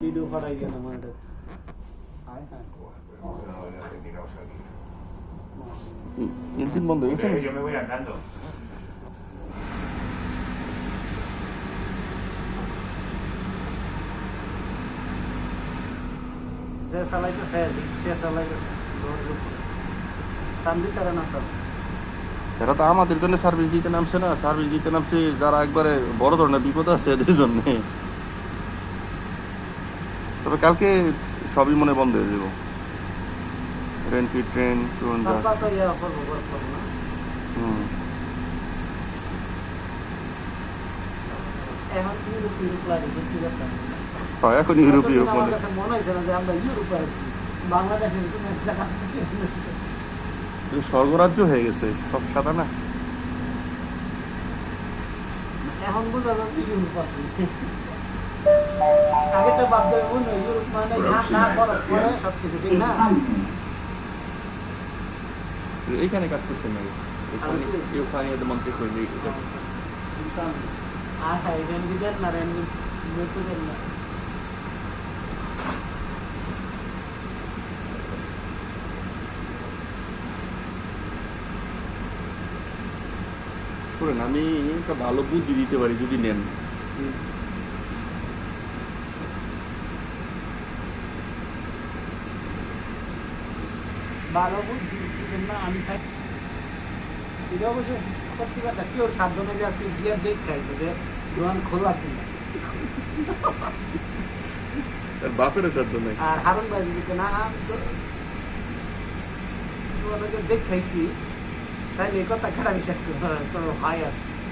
Video গেল এটা হায় হায় engine বন্ধ হয়ে গেছে Yo me voy andando. যে চালাইতেছে চালাইতেছে। না এরা তো আমাদের জন্য সার্ভিস দিতে নামছে না। সার্ভিস দিতে নামছে যারা একবারে বড় ধরনের বিপদ আছে এদের জন্য। তবে কালকে সবই মনে বন্ধ হয়ে যাব। রেন্টি ট্রেন ট্রেন তারপর তো ইয়া করব করব করব না। হুম। এখন ইউরোপীয় মনে স্বর্গরাজ্য হয়ে গেছে সব সাদা না। এখন বোঝা যাচ্ছে ইউরোপ আছে। আগে তো মনে ইউরোপ না পরে সব কিছু ঠিক না? এইখানে কাজ করছেন নাকি? আমি ছি। মন্ত্রী হয়ে আর রেন্ডি না রেন্ডি মৃত্যু দেন না। শুনেন আমি একটা ভালো বুদ্ধি দিতে পারি যদি নেন। ভালো বুদ্ধি দিবেন না আমি চাই এটা অবশ্য সত্যি কথা কেউ সাবধানে যে আজকে গিয়ে দেখ চাইছে যে দোকান খোলা কিনা। তার বাপের সাধ্য নাই। আর হারুন ভাই যদি না আমি তো তোমাদেরকে দেখ খাইছি তাইলে এই কথা খারাপ বিশ্বাস করো হয় আর